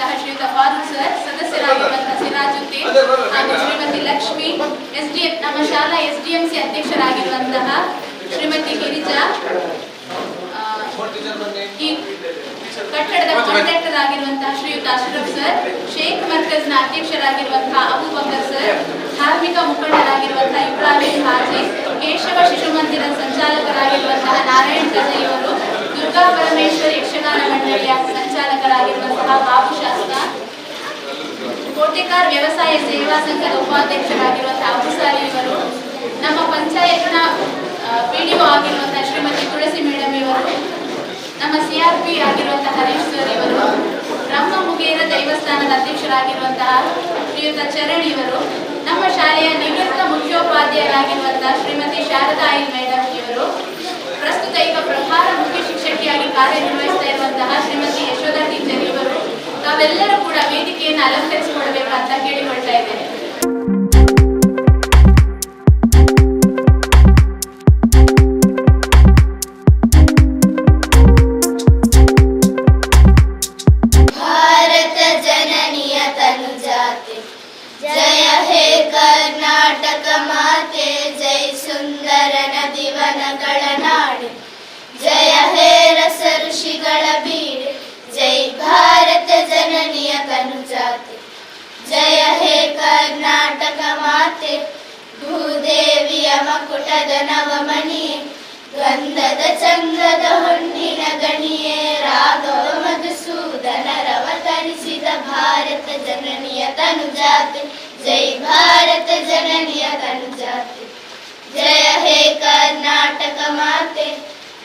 ಬಂದಂತಹ ಶ್ರೀಯುತ ಫಾರೂಕ್ ಸರ್ ಸದಸ್ಯರಾಗಿರುವಂತಹ ಸಿರಾಜುದ್ದೀನ್ ಹಾಗೂ ಶ್ರೀಮತಿ ಲಕ್ಷ್ಮಿ ಎಸ್ ಡಿ ನಮ್ಮ ಶಾಲಾ ಎಸ್ ಡಿ ಎಂ ಸಿ ಅಧ್ಯಕ್ಷರಾಗಿರುವಂತಹ ಶ್ರೀಮತಿ ಗಿರಿಜಾ. ಈ ಕಟ್ಟಡದ ಕಾಂಟ್ರಾಕ್ಟರ್ ಆಗಿರುವಂತಹ ಶ್ರೀಯುತ ಅಶ್ರಫ್ ಸರ್ ಶೇಖ್ ಮರ್ಕಜ್ನ ಅಧ್ಯಕ್ಷರಾಗಿರುವಂತಹ ಅಬು ಬಕರ್ ಸರ್ ಧಾರ್ಮಿಕ ಮುಖಂಡರಾಗಿರುವಂತಹ ಇಬ್ರಾಹಿಂ ಹಾಜಿ ಕೇಶವ ಶಿಶು ಮಂದಿರ ಸಂಚಾಲಕರಾಗಿರುವಂತಹ ನಾರಾಯಣ್ ಕಜೈ ಅವರು ದುರ್ಗಾ ಪರಮೇಶ್ವರಿ ಯಕ್ಷಗಾನ ಮಂಡಳಿಯ ಸಂಚಾಲಕರಾಗಿರುವಂತಹ ಬಾಬು ಶಾಸ್ತ್ರ. ಕೋಟೆಕಾರ್ ವ್ಯವಸಾಯ ಸೇವಾ ಸಂಘದ ಉಪಾಧ್ಯಕ್ಷರಾಗಿರುವಂತಹ ಅಬುಸಾರಿ ಇವರು. ನಮ್ಮ ಪಂಚಾಯತ್ನ ಪಿಡಿಒ ಆಗಿರುವಂತಹ ಶ್ರೀಮತಿ ತುಳಸಿ ಮೇಡಮ್ ಇವರು. ನಮ್ಮ ಸಿಆರ್ಪಿ ಆಗಿರುವಂತಹ ಹರೀಶ್ ಸರ್ ಇವರು. ಬ್ರಹ್ಮ ಮುಗೇರ ದೇವಸ್ಥಾನದ ಅಧ್ಯಕ್ಷರಾಗಿರುವಂತಹ ಶ್ರೀಯುತ ಚರಣ್ ಇವರು. ನಮ್ಮ ಶಾಲೆಯ ನಿವೃತ್ತ ಮುಖ್ಯೋಪಾಧ್ಯಾಯರಾಗಿರುವಂತಹ ಶ್ರೀಮತಿ ಶಾರದಾ ಐಲ್ ಮೇಡಮ್ ಇವರು. ಪ್ರಸ್ತುತ ಈಗ ಪ್ರಭಾರ ಮುಖ್ಯ ಶಿಕ್ಷಕಿಯಾಗಿ ಕಾರ್ಯನಿರ್ವಹಿಸ್ತಾ ಇರುವಂತಹ ಶ್ರೀಮತಿ ಯಶೋಧ ಟೀಚರ್ ಇವರು ತಾವೆಲ್ಲರೂ ಕೂಡ ವೇದಿಕೆಯನ್ನು ಅಂತ ಕೇಳಿಕೊಳ್ತಾ ಇದ್ದೇನೆ. ಭೂದೇವಿಯ ಮಕುಟದ ನವಮಣಿಯೇ ಗಂಧದ ಚಂದ್ರದ ಹೊನ್ನಿನ ಗಣಿಯೇ ರಾಘವ ಮಧುಸೂದನರವತರಿಸಿದ ಭಾರತ ಜನನಿಯ ತನುಜಾತೆ ಜೈ ಭಾರತ ಜನನಿಯ ತನುಜಾತೆ ಜಯ ಹೇ ಕರ್ನಾಟಕ ಮಾತೆ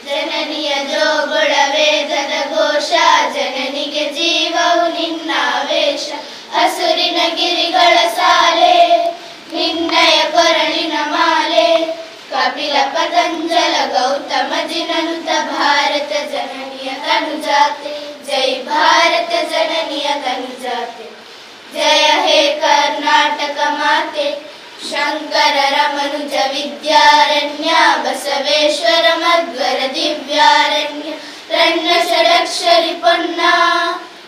ಜನನಿಯ ಜೋಗುಳ ವೇದದ ಘೋಷ ಜನನಿಗೆ ಜೀವವು ನಿನ್ನ ವೇಷ ಹಸುರಿನ ಗಿರಿಗಳ ಸಾಲೆ ನಿನ್ನಯ ಕೊರಳಿನ ಮಾಲೆ. ಕಪಿಲ ಪತಂಜಲ ಗೌತಮ ಜಿನನುತ ಭಾರತ ಜನನಿಯ ತನುಜಾತೆ ಜೈ ಭಾರತ ಜನನಿಯ ತನುಜಾತೆ ಜಯ ಹೇ ಕರ್ನಾಟಕ ಮಾತೆ. ಶಂಕರರ ಮನುಜ ವಿದ್ಯಾರಣ್ಯ. ಬಸವೇಶ್ವರ ಮಧ್ವರ ದಿವ್ಯಾರಣ್ಯ. ರಣ್ಯ ಷಡಕ್ಷರಿ ಪೊನ್ನ.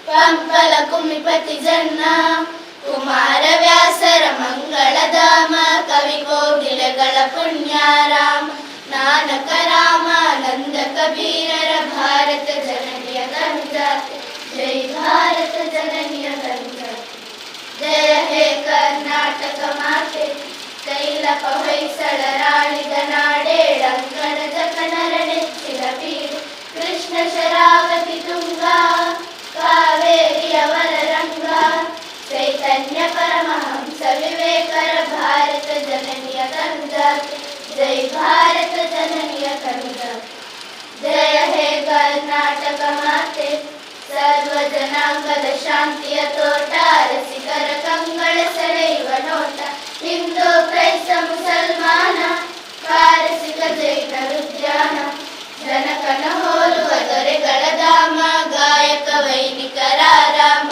ಪಂಪಲ ಕುಮಿಪತಿ ಜನ್ನ. ಕುಮಾರ ವ್ಯಾಸರ ಮಂಗಳಧಾಮ, ಕವಿ ಕೋಗಿಲೆಗಳ ಪುಣ್ಯಾರಾಮ, ನಾನಕ ರಾಮಾನಂದ ಕಬೀರರ ಭಾರತ ಜನನಿಯ ಗಂಧ ಜೈ ಭಾರತ ಜನನಿಯ ಗಂಧ ಜಯ ಹೇ ಕರ್ನಾಟಕ ಮಾತೆ. ತೈಲಪ ಹೊಯ್ಸಳರಾಳಿದ ನಾಡೇಡಂಕಣದ ಕನರ ನೆಚ್ಚಿನ ಬೀಡು ಕೃಷ್ಣ ಶರಾವತಿ ತುಂಗ ಕಾವೇರಿಯವರ ರಂಗ ಚೈತನ್ಯ ಪರಮಹಂಸ ವಿವೇಕರ ಭಾರತ ಜನನಿಯ ತನುಜಾತೆ ಜೈ ಭಾರತ ಜನನಿಯ ತನುಜಾತೆ ಜಯ ಹೇ ಕರ್ನಾಟಕ ಮಾತೆ ಸರ್ವ ಜನಾಂಗದ ಶಾಂತಿಯ ತೋಟ ರಸಿಕರ ಕಂಗಳ ಸೆಳೆಯುವ ನೋಟ. ಹಿಂದೂ, ಕ್ರೈಸ್ತ, ಮುಸಲ್ಮಾನ, ಪಾರಸಿಕ ಜೈನ ಉದ್ಯಾನ. ಜನಕನ ಹೋಲುವ ದೊರೆಗಳ ಧಾಮ, ಗಾಯಕ ವೈನಿಕರ ರಾಮ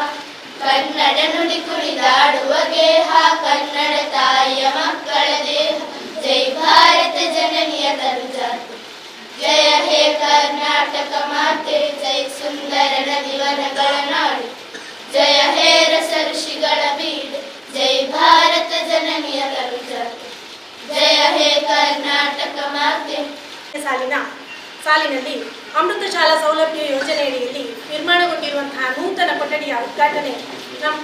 ಕನ್ನಡ ನುಡಿ ಕುಣಿದಾಡುವ ಗೇಹ ಕನ್ನಡ ತಾಯಿಯ ಮಕ್ಕಳ ದೇಹ. ಜೈ ಭಾರತ, ಜನನಿಯ ತನುಜಾತೆ. ಜಯ ಹೇ ಕರ್ನಾಟಕ ಮಾತೆ ಜೈ ಸುಂದರ ನದಿವನಗಳ ನಾಡು ಜಯ ಹೇ ರಸ ಋಷಿಗಳ ಬೀಡು ಜೈ ಭಾರತ ಜನನಿಯ ತನುಜಾತೆ ಜಯ ಹೇ ಕರ್ನಾಟಕ ಮಾತೆ ಸಾಲಿನ, ಸಾಲಿನಲ್ಲಿ ಅಮೃತ ಶಾಲಾ ಸೌಲಭ್ಯ ಯೋಜನೆಯಡಿಯಲ್ಲಿ ನಿರ್ಮಾಣಗೊಂಡಿರುವಂತಹ ನೂತನ ಕೊಠಡಿಯ ಉದ್ಘಾಟನೆ ನಮ್ಮ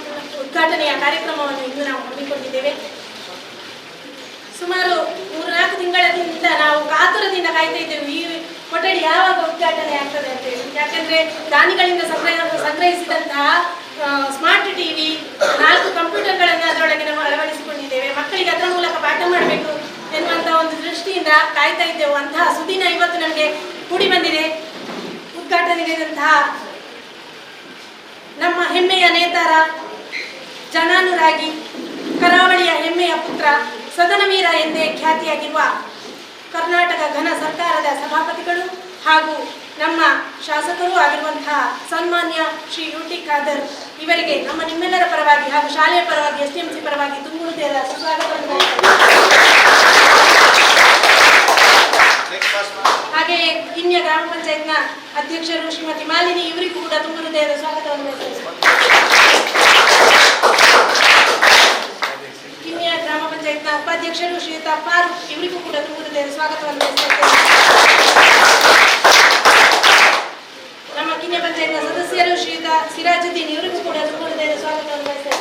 ಉದ್ಘಾಟನೆಯ ಕಾರ್ಯಕ್ರಮವನ್ನು ಇಂದು ನಾವು ಹಮ್ಮಿಕೊಂಡಿದ್ದೇವೆ. ಸುಮಾರು ಮೂರ್ನಾಲ್ಕು ತಿಂಗಳಿಂದ ನಾವು ಕಾತುರದಿಂದ ಕಾಯ್ತಾ ಇದ್ದೇವೆ. ಈ ಕೊಠಡಿ ಯಾವಾಗ ಉದ್ಘಾಟನೆ ಆಗ್ತದೆ ಅಂತ ಹೇಳಿ. ಯಾಕಂದ್ರೆ ದಾನಿಗಳಿಂದ ಸಂಗ್ರಹ ಸಂಗ್ರಹಿಸಿದಂತಹ ಸ್ಮಾರ್ಟ್ ಟಿವಿ ನಾಲ್ಕು ಕಂಪ್ಯೂಟರ್ಗಳನ್ನು ಅದರೊಳಗೆ ನಾವು ಅಳವಡಿಸಿಕೊಂಡಿದ್ದೇವೆ. ಮಕ್ಕಳಿಗೆ ಅದರ ಮೂಲಕ ಪಾಠ ಮಾಡಬೇಕು ಎನ್ನುವಂತಹ ಒಂದು ದೃಷ್ಟಿಯಿಂದ ಕಾಯ್ತಾ ಇದ್ದೇವೆ. ಅಂತಹ ಸುದಿನ ಇವತ್ತು ನಮಗೆ ಕೂಡಿ ಬಂದಿದೆ. ಉದ್ಘಾಟನೆಗೊಂತಹ ನಮ್ಮ ಹೆಮ್ಮೆಯ ನೇತಾರ ಜನಾನುರಾಗಿ ಕರಾವಳಿಯ ಹೆಮ್ಮೆಯ ಪುತ್ರ ಸದನವೀರ ಎಂದೇ ಖ್ಯಾತಿಯಾಗಿರುವ ಕರ್ನಾಟಕ ಘನ ಸರ್ಕಾರದ ಸಭಾಪತಿಗಳು ಹಾಗೂ ನಮ್ಮ ಶಾಸಕರೂ ಆಗಿರುವಂತಹ ಸನ್ಮಾನ್ಯ ಶ್ರೀ ಯು ಟಿ ಖಾದರ್ ಇವರಿಗೆ ನಮ್ಮ ನಿಮ್ಮೆಲ್ಲರ ಪರವಾಗಿ ಹಾಗೂ ಶಾಲೆಯ ಪರವಾಗಿ ಎಸ್ ಡಿ ಎಂ ಸಿ ಪರವಾಗಿ ತುಂಬುವುದೇ ಸುಸ್ವಾಗತವನ್ನು. ಹಾಗೆಯೇ ಕಿನ್ಯ ಗ್ರಾಮ ಪಂಚಾಯತ್ನ ಅಧ್ಯಕ್ಷರು ಶ್ರೀಮತಿ ಮಾಲಿನಿ ಇವರಿಗೂ ಕೂಡ ತುಂಬ ಹೃದಯದ ಸ್ವಾಗತವನ್ನು ಬಯಸ್ತೇನೆ ಅಧ್ಯಕ್ಷರು ಶ್ರೀಯುತ ಇವರಿಗೂ ಕೂಡ ಹೃದಯದ ಸ್ವಾಗತವನ್ನು ನಮ್ಮ ಕಿನ್ಯ ಪಂಚಾಯತ್ನ ಸದಸ್ಯರು, ಶ್ರೀಯುತ ಸಿರಾಜುದ್ದೀನ್, ಇವರಿಗೂ ಕೂಡ ಹೃದಯದ ಸ್ವಾಗತವನ್ನು ಬಯಸ್ತಾ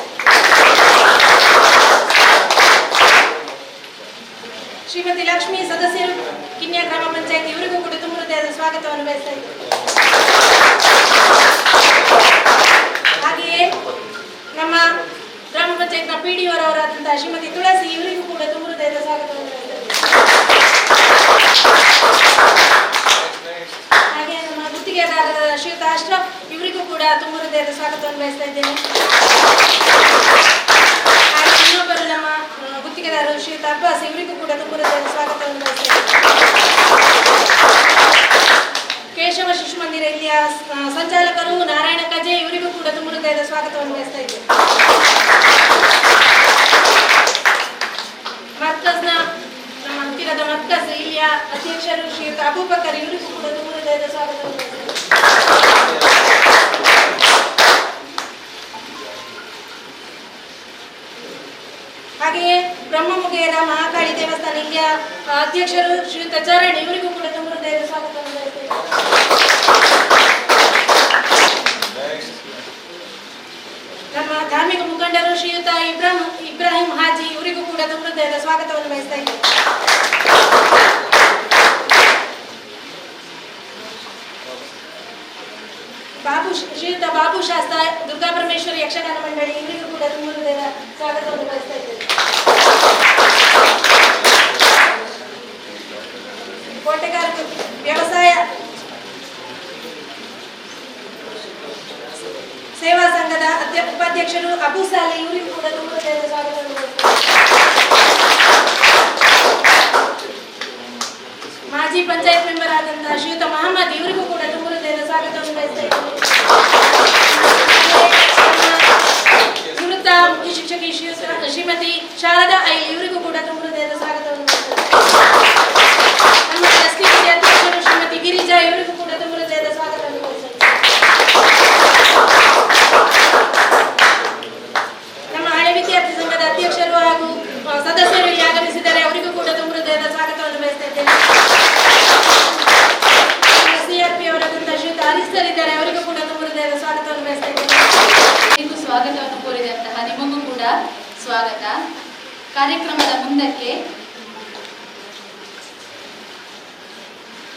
ಶ್ರೀಮತಿ ಲಕ್ಷ್ಮಿ ಸದಸ್ಯರು ಕಿನ್ಯ ಗ್ರಾಮ ಪಂಚಾಯತ್, ಇವರಿಗೂ ಕೂಡ ತುಂಬ ಹೃದಯದ ಸ್ವಾಗತವನ್ನು ಬಯಸ್ತಾ. ಹಾಗೆಯೇ ನಮ್ಮ ಪಂಚಾಯತ್ನ ಪಿ ಡಿ ಅವರಾದಂತಹ ಶ್ರೀಮತಿ ತುಳಸಿ ಇವರಿಗೂ ಕೂಡ ತುಂಬ ಹೃದಯದ ಸ್ವಾಗತವನ್ನು. ಹಾಗೆ ನಮ್ಮ ಗುತ್ತಿಗೆದಾರರ ಶ್ರೀಯುತ ಅಶ್ರಫ್ ಇವರಿಗೂ ಕೂಡ ತುಂಬ ಹೃದಯದ ಸ್ವಾಗತವನ್ನು ಬಯಸ್ತಾ ಇದ್ದೇನೆ. ಹಾಗೆ ಇನ್ನೊಬ್ಬರು ನಮ್ಮ ಗುತ್ತಿಗೆದಾರರು ಶ್ರೀಯುತ ಅಬ್ಬಾಸ್ ಇವರಿಗೂ ಕೂಡ ತುಂಬ ಹೃದಯದ ಸ್ವಾಗತವನ್ನು ಬಯಸ್ತಾ ಕೇಶವ ಶಿಶು ಮಂದಿರ ಇಲ್ಲಿಯ ಸಂಚಾಲಕರು ನಾರಾಯಣ ಕಜೆ ಇವರಿಗೂ ಕೂಡ ತುಂಬ ಹೃದಯದ ಸ್ವಾಗತವನ್ನು ಬಯಸ್ತಾ ಇದ್ದೇನೆ. ಇಲ್ಲಿಯ ಅಧ್ಯಕ್ಷರು ಶ್ರೀಯುತ ಅಬೂಬಕರ್ ಇವರಿಗೂ ಕೂಡ ಹೃದಯದ ಸ್ವಾಗತವನ್ನು. ಹಾಗೆಯೇ ಬ್ರಹ್ಮಮುಖೇರ ಮಹಾಕಾಳಿ ದೇವಸ್ಥಾನ ಇಲ್ಲಿಯ ಅಧ್ಯಕ್ಷರು ಶ್ರೀಯುತ ಚರಣ್ ಇವರಿಗೂ ಕೂಡ ಹೃದಯದ ಸ್ವಾಗತವನ್ನು ನಮ್ಮ ಧಾರ್ಮಿಕ ಮುಖಂಡರು ಶ್ರೀಯುತ ಇಬ್ರಾಹಿಂ ಇಬ್ರಾಹಿಂ ಹಾಜಿ ಇವರಿಗೂ ಕೂಡ ಹೃದಯದ ಸ್ವಾಗತವನ್ನು ಬಯಸ್ತಾ ಇದ್ದೇನೆ ಬಾಬು ಶ್ರೀಯುತ ಬಾಬು ಶಾಸ್ತ್ರ ದುರ್ಗಾ ಪರಮೇಶ್ವರಿ ಯಕ್ಷಗಾನ ಮಂಡಳಿ ಇವರಿಗೂ ಕೂಡ ತುಂಬ ಹೃದಯದ ಸ್ವಾಗತವನ್ನು ಬಯಸ್ತಾ ಇದ್ದೇನೆ ಕೋಟೆಗಾರ ವ್ಯವಸಾಯ ಸೇವಾ ಸಂಘದ ಅಧ್ಯ ಉಪಾಧ್ಯಕ್ಷರು ಅಬು ಸಾಲಿ ಇವರಿಗೂ ಕೂಡ ತುಂಬ ಹೃದಯದ ಸ್ವಾಗತವನ್ನು ಬಯಸ್ತೇನೆ ಮಾಜಿ ಪಂಚಾಯತ್ ಮೆಂಬರ್ ಆದಂತಹ ಶ್ರೀಯುತ ಮಹಮ್ಮದ್ ಇವರಿಗೂ ಕೂಡ ತುಂಬ ಹೃದಯದ ಸ್ವಾಗತವನ್ನು ಬಯಸ್ತಾ ಇದ್ದೇನೆ ನಿವೃತ್ತ ಮುಖ್ಯ ಶಿಕ್ಷಕಿ ಶ್ರೀಯುತ ಶ್ರೀಮತಿ ಶಾರದಾ ಐ ಇವರಿಗೂ ಕೂಡ ತುಂಬ ಹೃದಯದ ಸ್ವಾಗತವನ್ನು ಬಯಸ್ತೇನೆ ನಮ್ಮ ಎಸ್ಟಿಪಿ ಅಧ್ಯಕ್ಷರು ಶ್ರೀಮತಿ ಗಿರಿಜಾ ಇವರಿಗೂ ಕೂಡ ತುಂಬ ಹೃದಯದ ಸ್ವಾಗತವನ್ನು ಬಯಸ್ತೇನೆ ನಮ್ಮ ಹಳೆ ವಿದ್ಯಾರ್ಥಿ ಸಂಘದ ಅಧ್ಯಕ್ಷರು ಹಾಗೂ ಆ, ಸದಸ್ಯರು ಇಲ್ಲಿ ಆಗಮಿಸಿದ್ದಾರೆ ಅವರಿಗೂ ಕೂಡ ತುಂಬ ಹೃದಯದ ಸ್ವಾಗತವನ್ನು ಬಯಸ್ತಾ ಇದ್ದೇನೆ ಸಿಆರ್ಪಿ ಅವರಾದಂತಹ ಶ್ರೀಯುತ ಹರೀಶ್ ಸರ್ ಇದ್ದಾರೆ ಅವರಿಗೂ ಕೂಡ ತುಂಬ ಹೃದಯದ ಸ್ವಾಗತವನ್ನು ಬಯಸ್ತಾ ಇದ್ದೇನೆ ನಿಮಗೂ ಸ್ವಾಗತವನ್ನು ಕೋರಿದಂತಹ ನಿಮಗೂ ಕೂಡ ಸ್ವಾಗತ ಕಾರ್ಯಕ್ರಮದ ಮುಂದಕ್ಕೆ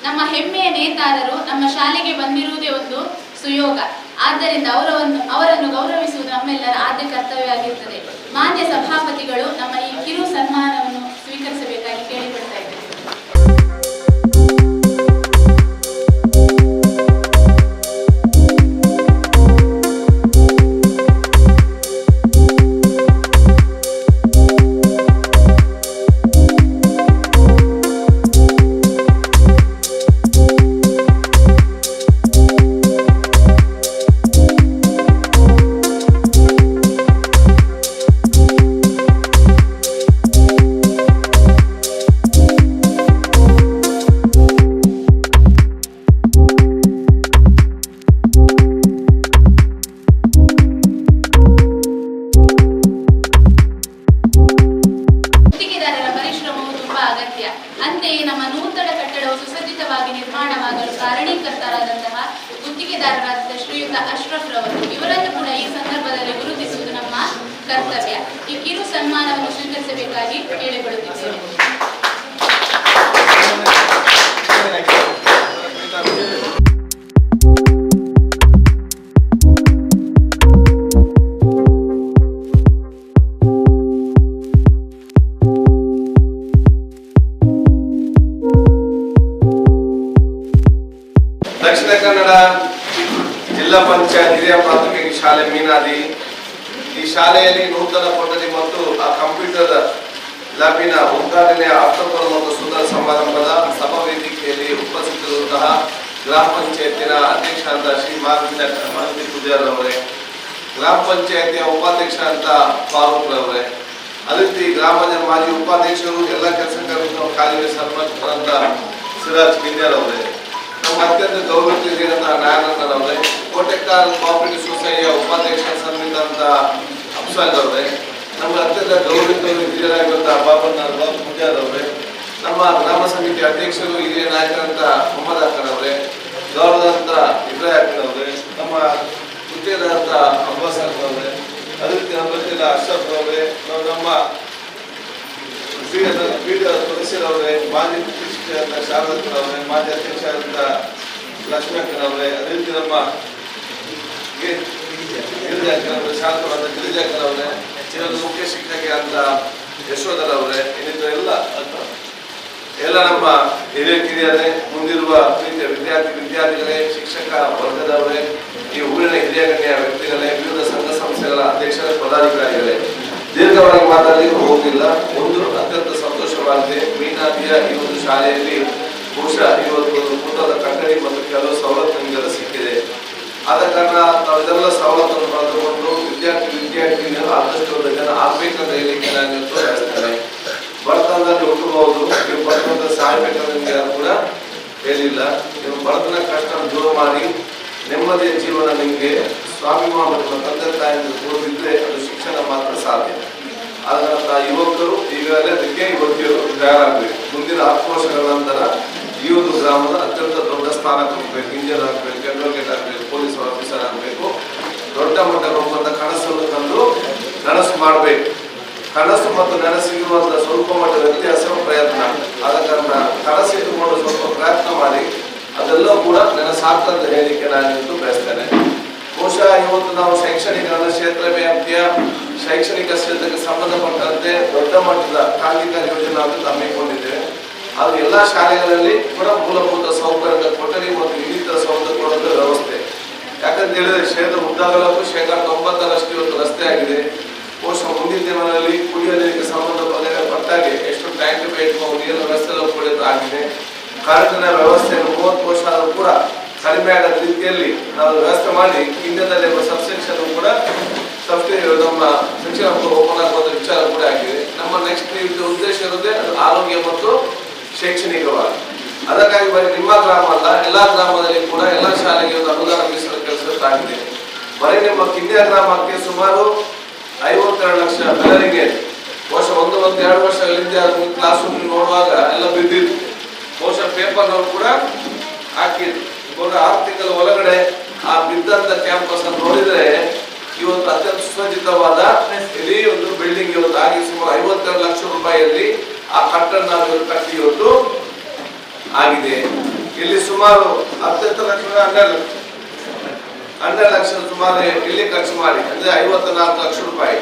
ನಮ್ಮ ಹೆಮ್ಮೆಯ ನೇತಾರರು ನಮ್ಮ ಶಾಲೆಗೆ ಬಂದಿರುವುದೇ ಒಂದು ಸುಯೋಗ. ಆದ್ದರಿಂದ ಅವರವನ್ನು ಅವರನ್ನು ಗೌರವಿಸುವುದು ನಮ್ಮೆಲ್ಲರ ಸರ್ಪಂಚರಂತ ಸಿರಾಜ್ ಕಿಂಜರ್ ಅವರೇ. ನಮ್ಮ ಅತ್ಯಂತ ಗೌರವಿಸಿದಂತ ನಾರಾಯಣನ್ ಅವರೇ ಕೋಟೆಕಾರ್ ಕೋಆಪರೇಟಿವ್ ಸೊಸೈಟಿಯ ಉಪಾಧ್ಯಕ್ಷ ಸಂಬಂಧಿಸಿದಂತ ಅಫ್ಸಾದ್ ಅವರೇ. ನಮ್ಮ ಅತ್ಯಂತ ಗೌರವಿತ ಹಿರಿಯರಾಗಿರುವಂತಹ ಬಾಬಣ್ಣವ್ರು ಬಾಬು ಪೂಜಾರ್ ಅವರೇ. ನಮ್ಮ ಗ್ರಾಮ ಸಮಿತಿ ಅಧ್ಯಕ್ಷರು ಹಿರಿಯ ನಾಯಕರಂತ ಮೊಹಮ್ಮದ್ ಅಕ್ಕನವ್ರೆ ಅವರೇ. ಗೌರವಾದಂತ ಇಬ್ರಾಹಿಂ ಹಾಕನ್ ಅವರೇ. ನಮ್ಮ ಗುತ್ತೇದಾರಂತ ಅಬ್ಬಾಸ್ ಹಾಕನ್ ಅವರೇ. ಅದೇ ರೀತಿ ನಮ್ಮ ಅಶ್ರಫ್ ಅವರೇ. ನಮ್ಮ ಪೀಠದ ಕ್ರೀಡಾ ಸದಸ್ಯರವರೇ ಮಾಜಿ ಶಿಕ್ಷಕ ಶಾರದಕ್ಕನವರೇ ಮಾಜಿ ಅಧ್ಯಕ್ಷರಾದಂತ ಲಕ್ಷ್ಮೀಕರವರೇ ಅದೇ ರೀತಿ ನಮ್ಮ ಗಿರಿಜಾಕರವರೇ ಗಿರಿಜಾಕ್ಕನವರೇ ಗಿರಿಜಾಕರವರೇ ಇನ್ನೊಂದು ಮುಖ್ಯ ಶಿಕ್ಷಕಿ ಅಂತ ಯಶೋಧರವರೇ ಇನ್ನಿತರ ಎಲ್ಲ ಎಲ್ಲ ನಮ್ಮ ಹಿರಿಯ ಕಿರಿಯರೇ, ಮುಂದಿರುವ ಪ್ರೀತಿಯ ವಿದ್ಯಾರ್ಥಿ ವಿದ್ಯಾರ್ಥಿಗಳೇ, ಶಿಕ್ಷಕ ವರ್ಗದವರೇ, ಈ ಊರಿನ ಹಿರಿಯ ಗಣ್ಯ ವ್ಯಕ್ತಿಗಳೇ, ವಿವಿಧ ಸಂಘ ಸಂಸ್ಥೆಗಳ ಅಧ್ಯಕ್ಷರೇ, ಪದಾಧಿಕಾರಿಗಳೇ. ದೀರ್ಘವಾಗಿ ಮಾತಾಡಲಿಕ್ಕೆ ಹೋಗಿಲ್ಲ ಒಂದು ಅತ್ಯಂತ ಸಂತೋಷವಾಗಿದೆ. ಈ ಒಂದು ಶಾಲೆಯಲ್ಲಿ ಬಹುಶಃ ಇವತ್ತು ಪುಟದ ಕಟ್ಟಡಿ ಮತ್ತು ಕೆಲವು ಸವಲತ್ತು ನಿಮಗೆಲ್ಲ ಸಿಕ್ಕಿದೆ. ಆದ ಕಾರಣ ನಾವು ಇದೆಲ್ಲ ಸವಲತ್ತನ್ನು ಪಡೆದುಕೊಂಡು ವಿದ್ಯಾರ್ಥಿ ವಿದ್ಯಾರ್ಥಿನಿಯರು ಆದಷ್ಟು ಒಂದು ಜನ ಆಗ್ಬೇಕಂತ ಹೇಳಲಿಕ್ಕೆ ನಾನು ಬಯಸ್ತೇನೆ ಬಡತನದಲ್ಲಿ ಹುಟ್ಟಬಹುದು ನೀವು ಬಡತನದ ಸಾಯ್ಬೇಕಂತ ನಿಮ್ಗೆ ಕೂಡ ಹೇಳಿಲ್ಲ. ನೀವು ಬಡತನ ಕಷ್ಟ ದೂರ ಮಾಡಿ, ನೆಮ್ಮದಿಯ ಜೀವನ ನಿಮಗೆ ಸ್ವಾಭಿಮಾನ ಮಾಡುವ ತಂದೆ ತಾಯಿಯಿಂದ ತೋರಿದ್ರೆ ಅದು ಶಿಕ್ಷಣ ಮಾತ್ರ ಸಾಧ್ಯ. ಅದರಂತ ಯುವಕರು ಈಗಾಗಲೇ ಅದಕ್ಕೆ ಯುವತಿಯರು ತಯಾರಾಗಬೇಕು. ಮುಂದಿನ ಹತ್ತು ವರ್ಷಗಳ ನಂತರ ಈ ಒಂದು ಗ್ರಾಮದ ಅತ್ಯಂತ ದೊಡ್ಡ ಸ್ಥಾನಕ್ಕೆ ಹೋಗ್ಬೇಕು ಇಂಜಿನಿಯರ್ ಆಗಬೇಕು ಅಡ್ವೊಕೇಟ್ ಆಗಬೇಕು ಪೊಲೀಸ್ ಆಫೀಸರ್ ಆಗಬೇಕು. ದೊಡ್ಡ ಮಟ್ಟದ ಹೋಗುವಂಥ ಕನಸನ್ನು ತಂದು ನನಸು ಮಾಡಬೇಕು. ಕನಸು ಮತ್ತು ನನಸಿಗಿರುವಂತಹ ಸ್ವಲ್ಪ ಮಟ್ಟದ ವ್ಯತ್ಯಾಸ ಪ್ರಯತ್ನ. ಆದ ಕಾರಣ ಕನಸಿಟ್ಟುಕೊಂಡು ಸ್ವಲ್ಪ ಪ್ರಯತ್ನ ಮಾಡಿ ಅದೆಲ್ಲ ಕೂಡ ನನಸಾಗ್ತದೆ ಹೇಳಿಕೆ ನಾನು ಬಯಸ್ತೇನೆ. ನಾವು ಶೈಕ್ಷಣಿಕ ಕ್ಷೇತ್ರ ವ್ಯಾಪ್ತಿಯ ಶೈಕ್ಷಣಿಕ ಕ್ಷೇತ್ರಕ್ಕೆ ಸಂಬಂಧಪಟ್ಟಂತೆ ದೊಡ್ಡ ಮಟ್ಟದ ಕಾರ್ಮಿಕ ಯೋಜನೆ ಅಂತ ಹಮ್ಮಿಕೊಂಡಿದ್ದೇವೆ. ಅದು ಎಲ್ಲಾ ಶಾಲೆಗಳಲ್ಲಿ ಕೂಡ ಮೂಲಭೂತ ಸೌಕರ್ಯದ ಕೊಠಡಿ ಮತ್ತು ಇನ್ನಿತರ ಸೌಲಭ್ಯ ಕೊಡುವಂತ ವ್ಯವಸ್ಥೆ. ಯಾಕಂತ ಹೇಳಿದ್ರೆ ಕ್ಷೇತ್ರ ಉದ್ದಾಗಲಕ್ಕೂ ಶೇಕಡ ತೊಂಬತ್ತರಷ್ಟು ಇವತ್ತು ರಸ್ತೆ ಆಗಿದೆ. ಬಹುಶಃ ಮುಂದಿನ ದಿನಗಳಲ್ಲಿ ಕುಡಿಯುವ ನೀರಿಗೆ ಸಂಬಂಧಪಟ್ಟಾಗೆ ಎಷ್ಟು ಟ್ಯಾಂಕ್ ಬೇಕು ನೀರಿನ ವ್ಯವಸ್ಥೆ ಆಗಿದೆ. ಕರೆಂಟಿನ ವ್ಯವಸ್ಥೆ ಮೂವತ್ತು ವರ್ಷ ಆದರೂ ಕೂಡ ಕಡಿಮೆ ಆದ ರೀತಿಯಲ್ಲಿ ನಾವು ವ್ಯವಸ್ಥೆ ಮಾಡಿ ಇಂಡಿಯಾದಲ್ಲಿ ಸಬ್ಸೆಕ್ಷನ್ ಕೂಡ ಸಬ್ಸಿಡಿ ನಮ್ಮ ಶಿಕ್ಷಣ ಓಪನ್ ಆಗುವಂತ ವಿಚಾರ ಕೂಡ ಆಗಿದೆ. ನಮ್ಮ ನೆಕ್ಸ್ಟ್ ಉದ್ದೇಶ ಇರುತ್ತೆ ಅದು ಆರೋಗ್ಯ ಮತ್ತು ಶೈಕ್ಷಣಿಕವಾಗಿ. ಅದಕ್ಕಾಗಿ ಬರೀ ನಿಮ್ಮ ಗ್ರಾಮ ಅಲ್ಲ, ಎಲ್ಲಾ ಗ್ರಾಮದಲ್ಲಿ ಕೂಡ ಎಲ್ಲಾ ಶಾಲೆಗೆ ಒಂದು ಅನುದಾನ ಮೀಸಲು ಕೆಲಸ ಆಗಿದೆ ಬರೀ ನಿಮ್ಮ ಕಿಂಡಿಯ ಗ್ರಾಮಕ್ಕೆ ಸುಮಾರು ಐವತ್ತೆರಡು ಲಕ್ಷ ಜನರಿಗೆ ವರ್ಷ ಒಂದು ಒಂದು ಎರಡು ವರ್ಷಗಳಿಂದ ಕ್ಲಾಸ್ ರೂಮ್ ನೋಡುವಾಗ ಎಲ್ಲ ಬಿದ್ದಿತ್ತು ಬಹುಶಃ ಪೇಪರ್ನವರು ಕೂಡ ಹಾಕಿದ್ರು. ಇವಾಗ ಆರು ತಿಂಗಳ ಒಳಗಡೆ ಆ ಬಿದ್ದಂತ ಕ್ಯಾಂಪಸ್ ಅನ್ನು ನೋಡಿದ್ರೆ ಇವತ್ತು ಅತ್ಯಂತ ಸುಸಜ್ಜಿತವಾದ ಇಡೀ ಒಂದು ಬಿಲ್ಡಿಂಗ್ ಇವತ್ತು ಆಗಿ ಸುಮಾರು ಐವತ್ತೆರಡು ಲಕ್ಷ ರೂಪಾಯಿಯಲ್ಲಿ ಆ ಕಟ್ಟಡ ಕಟ್ಟಿ ಇವತ್ತು ಆಗಿದೆ. ಇಲ್ಲಿ ಸುಮಾರು ಹತ್ತತ್ತು ಲಕ್ಷ ಹನ್ನೆರಡು ಹನ್ನೆರಡು ಲಕ್ಷ ಸುಮಾರು ಇಲ್ಲಿ ಖರ್ಚು ಮಾಡಿ, ಅಂದ್ರೆ ಐವತ್ತ ನಾಲ್ಕು ಲಕ್ಷ ರೂಪಾಯಿ.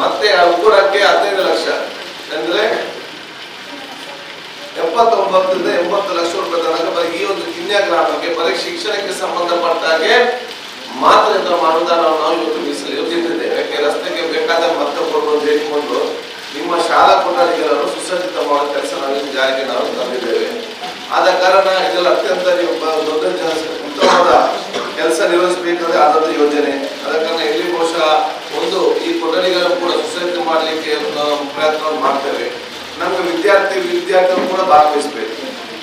ಮತ್ತೆ ಉಗುರಕ್ಕೆ ಹದಿನೈದು ಲಕ್ಷ. ಅಂದ್ರೆ ಎಪ್ಪತ್ತೊಂಬತ್ತರಿಂದ ಎಂಬತ್ತು ಲಕ್ಷ ರೂಪಾಯಿ ತನಕ ಬರೀ ಈ ಒಂದು ಕಿನ್ಯ ಗ್ರಾಮಕ್ಕೆ ಬರೀ ಶಿಕ್ಷಣಕ್ಕೆ ಸಂಬಂಧಪಟ್ಟ ಹಾಗೆ ಮಾತ್ರ ಮಾಡುವುದನ್ನ ನಾವು ಇವತ್ತು ಮೀಸಲು ಯೋಜಿಸಿದ್ದೇವೆ ಯಾಕೆ? ರಸ್ತೆಗೆ ಬೇಕಾದ ಮತ್ತೆ ಕೊಡುವುದು ಹೇಳಿಕೊಂಡು ನಿಮ್ಮ ಶಾಲಾ ಕೊಠಡಿಗಳನ್ನು ಸುಸಜ್ಜಿತ ಮಾಡುವ ಕೆಲಸ ನಾವು ಜಾರಿಗೆ ನಾವು ತಂದಿದ್ದೇವೆ. ಆದ ಕಾರಣ ಇದರಲ್ಲಿ ಅತ್ಯಂತ ದೊಡ್ಡ ಉತ್ತಮವಾದ ಕೆಲಸ ನಿರ್ವಹಿಸಬೇಕಾದ ಆದದ್ದು ಯೋಜನೆ. ಆದ ಕಾರಣ ಇಲ್ಲಿ ಬಹುಶಃ ಒಂದು ಈ ಕೊಠಡಿಗಳನ್ನು ಕೂಡ ಸುಸಜ್ಜಿತ ಮಾಡಲಿಕ್ಕೆ ನಾವು ಪ್ರಯತ್ನ ಮಾಡ್ತೇವೆ. ವಿದ್ಯಾರ್ಥಿ ವಿದ್ಯಾರ್ಥಿಗಳು ಕೂಡ ಭಾಗವಹಿಸಬೇಕು.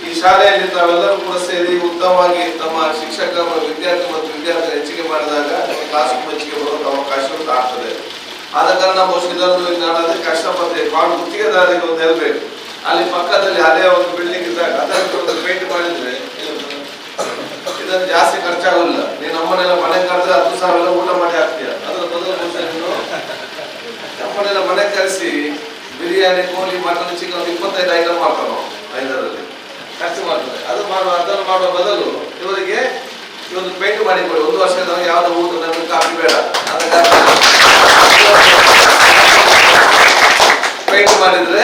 ಈ ಶಾಲೆಯಲ್ಲಿ ತಾವೆಲ್ಲರೂ ಕೂಡ ಸೇರಿ ಉತ್ತಮವಾಗಿ ತಮ್ಮ ಶಿಕ್ಷಕ ಮತ್ತು ವಿದ್ಯಾರ್ಥಿ ಮತ್ತು ವಿದ್ಯಾರ್ಥಿ ಹೆಚ್ಚಿಗೆ ಮಾಡಿದಾಗ ಕ್ಲಾಸ್ ಹೆಚ್ಚಿಗೆ ಬರುವಂತಹ ಅವಕಾಶ ಆಗ್ತದೆ. ಆದ ಕಾರಣ ನಾನು ಅದಕ್ಕೆ ಕಷ್ಟಪಟ್ಟೆ ಕಾಣ್ ಗುತ್ತಿಗೆದಾರರಿಗೆ ಒಂದು ಹೇಳ್ಬೇಕು ಅಲ್ಲಿ ಪಕ್ಕದಲ್ಲಿ ಅದೇ ಒಂದು ಬಿಲ್ಡಿಂಗ್ ಇದ್ದಾಗ ಅದಕ್ಕೆ ಒಂದು ಪೇಂಟ್ ಮಾಡಿದ್ರೆ ಇದು- ಇದನ್ನು ಜಾಸ್ತಿ ಖರ್ಚಾಗಲ್ಲ ನೀನು ನಮ್ಮನೆಲ್ಲ ಮನೆ ಕರೆದ್ರೆ ಹತ್ತು ಸಾವಿರ ಊಟ ಮಾಡಿ ಹಾಕ್ತೀಯ. ಅದ್ರ ಬದಲು ನಮ್ಮನೆಲ್ಲ ಮನೆ ಕರೆಸಿ ಬಿರಿಯಾನಿ, ಕೋಳಿ, ಮಟನ್, ಚಿಕನ್ ಇಪ್ಪತ್ತೈದು ಐಟಮ್ ಮಾಡ್ತಾರೆ ನಾವು ಐದರಲ್ಲಿ. ಖರ್ಚು ಮಾಡ್ತಾರೆ. ಅದು ಮಾಡುವ, ಅದನ್ನು ಮಾಡುವ ಬದಲು ಇವರಿಗೆ ಇವತ್ತು ಪೇಂಟ್ ಮಾಡಿ ಕೊಡಿ. ಒಂದು ವರ್ಷದ ಯಾವುದು ಊಟ ನಮಗೆ ಕಾಫಿ ಬೇಡ. ಪೇಂಟ್ ಮಾಡಿದ್ರೆ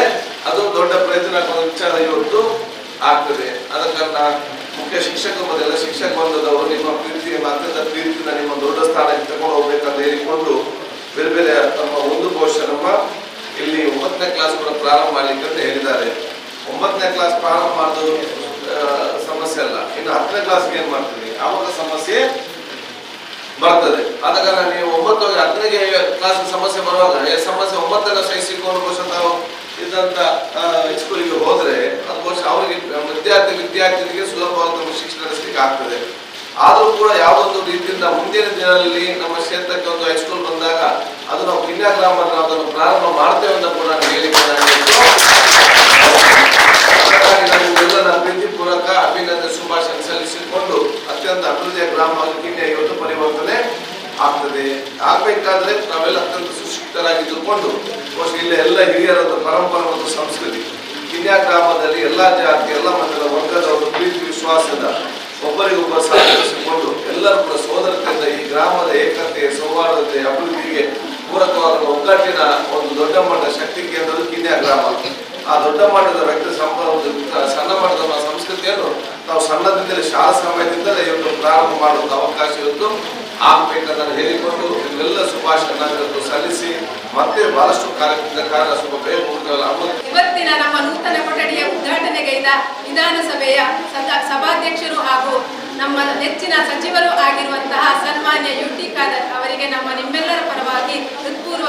ಅದು ದೊಡ್ಡ ಪ್ರಯತ್ನ ವಿಚಾರ ಇವತ್ತು ಆಗ್ತದೆ. ಅದಕ್ಕಂತ ಮುಖ್ಯ ಶಿಕ್ಷಕ ಮೊದಲ ಶಿಕ್ಷಕ ಬಂದದವರು ನಿಮ್ಮ ಪ್ರೀತಿ ಅತ್ಯಂತ ಪ್ರೀತಿಯಿಂದ ನಿಮ್ಮ ದೊಡ್ಡ ಸ್ಥಾನಕ್ಕೆ ತಗೊಂಡು ಹೋಗ್ಬೇಕಂತ ಹೇಳಿಕೊಂಡು ಬೇರೆ ಬೇರೆ ತಮ್ಮ ಒಂದು ಕೋಶ ನಮ್ಮ ಇಲ್ಲಿ ಒಂಬತ್ತನೇ ಕ್ಲಾಸ್ ಕೂಡ ಪ್ರಾರಂಭ ಮಾಡ್ಲಿಕ್ಕೆ ಅಂತ ಹೇಳಿದ್ದಾರೆ. ಒಂಬತ್ತನೇ ಕ್ಲಾಸ್ ಪ್ರಾರಂಭ ಮಾಡೋದು ಸಮಸ್ಯೆ ಅಲ್ಲ. ಇನ್ನು ಹತ್ತನೇ ಕ್ಲಾಸ್ಗೆ ಏನು ಮಾಡ್ತೀವಿ ಆವಾಗ ಸಮಸ್ಯೆ ಬರ್ತದೆ. ಆದ ಕಾರಣ ನೀವು ಒಂಬತ್ತು ಹತ್ತನೇ ಕ್ಲಾಸ್ ಸಮಸ್ಯೆ ಬರುವಾಗ ಸಮಸ್ಯೆ ಒಂಬತ್ತನೇ ಶೈಕ್ಷಣಿಕ ಬಹುಶಃ ನಾವು ಇದ್ದಂತ ಸ್ಕೂಲಿಗೆ ಹೋದ್ರೆ, ಅದು ಬಹುಶಃ ಅವರಿಗೆ ವಿದ್ಯಾರ್ಥಿ ವಿದ್ಯಾರ್ಥಿನಿಗೆ ಸುಲಭವಾದ ಶಿಕ್ಷಣ ನಡೆಸಲಿಕ್ಕೆ ಆಗ್ತದೆ. ಆದರೂ ಕೂಡ ಯಾವೊಂದು ರೀತಿಯಿಂದ ಮುಂದಿನ ದಿನದಲ್ಲಿ ನಮ್ಮ ಕ್ಷೇತ್ರಕ್ಕೆ ಒಂದು ಹೈಸ್ಕೂಲ್ ಬಂದಾಗ ಅದು ನಾವು ಕಿನ್ಯಾ ಗ್ರಾಮ ಅದನ್ನು ಪ್ರಾರಂಭ ಮಾಡ್ತೇವೆ ಅಂತ ಕೂಡ ನಾನು ಹೇಳಿಕೆ ನಾನು ಪ್ರೀತಿಪೂರ್ವಕ ಅಭಿನಂದನೆ, ಶುಭಾಶಯ ಸಲ್ಲಿಸಿಕೊಂಡು ಅತ್ಯಂತ ಅಭಿವೃದ್ಧಿಯ ಗ್ರಾಮವಾಗಿ ಕಿನ್ಯಾ ಇವತ್ತು ಪರಿವರ್ತನೆ ಆಗ್ತದೆ. ಆಗ್ಬೇಕಾದ್ರೆ ನಾವೆಲ್ಲ ಅತ್ಯಂತ ಸುಶಿಕ್ತರಾಗಿದ್ದುಕೊಂಡು ಇಲ್ಲ ಎಲ್ಲ ಹಿರಿಯರ ಒಂದು ಪರಂಪರೆ ಮತ್ತು ಸಂಸ್ಕೃತಿ. ಕಿನ್ಯಾ ಗ್ರಾಮದಲ್ಲಿ ಎಲ್ಲ ಜಾತಿ, ಎಲ್ಲ ಮತದ ವರ್ಗದವರು ಪ್ರೀತಿ, ವಿಶ್ವಾಸದ ಒಬ್ಬರಿಗೊಬ್ಬರು ಸಹಕರಿಸಿಕೊಂಡು ಎಲ್ಲರೂ ಕೂಡ ಸೋದರತೆಯಿಂದ ಈ ಗ್ರಾಮದ ಏಕತೆ ಸೌಹಾರ್ದತೆ ಅಭಿವೃದ್ಧಿಗೆ ಪೂರಕವಾದ ಒಗ್ಗಟ್ಟಿನ ಒಂದು ದೊಡ್ಡ ಮಟ್ಟದ ಶಕ್ತಿ ಕೇಂದ್ರದ ಕಿನ್ಯಾ ಗ್ರಾಮ. ಆ ದೊಡ್ಡ ಮಟ್ಟದ ವ್ಯಕ್ತಿ ಸಣ್ಣ ಮಟ್ಟದ ಸಂಸ್ಕೃತಿಯನ್ನು ನಾವು ಸಣ್ಣದಿಂದಲೇ ಶಾಲಾ ಸಮಯದಿಂದಲೇ ಇವತ್ತು ಪ್ರಾರಂಭ ಮಾಡುವಂತಹ ಅವಕಾಶ ಇವತ್ತು ಆಗ್ಬೇಕಂತ ನಾನು ಹೇಳಿಕೊಂಡು ಇಲ್ಲೆಲ್ಲ ಶುಭಾಶಯಗಳನ್ನು ಸಲ್ಲಿಸಿ ಮತ್ತೆ ಬಹಳಷ್ಟು ಕಾರ್ಯಕ್ರಮದ ಕಾರಣ ಸ್ವಲ್ಪ ಬೇಗ ಇವತ್ತಿನ ನಮ್ಮ ನೂತನ ಕೊಠಡಿಯ ಉದ್ಘಾಟನೆಗೈದ ವಿಧಾನಸಭೆಯ ಸಭಾಧ್ಯಕ್ಷರು ಹಾಗೂ ನಮ್ಮ ನೆಚ್ಚಿನ ಸಚಿವರು ಆಗಿರುವಂತಹ ಸನ್ಮಾನ್ಯ ಯು ಟಿ ಖಾದರ್ ಅವರಿಗೆ ನಮ್ಮ ನಿಮ್ಮೆಲ್ಲರ ಪರವಾಗಿ ಹೃತ್ಪೂರ್ವ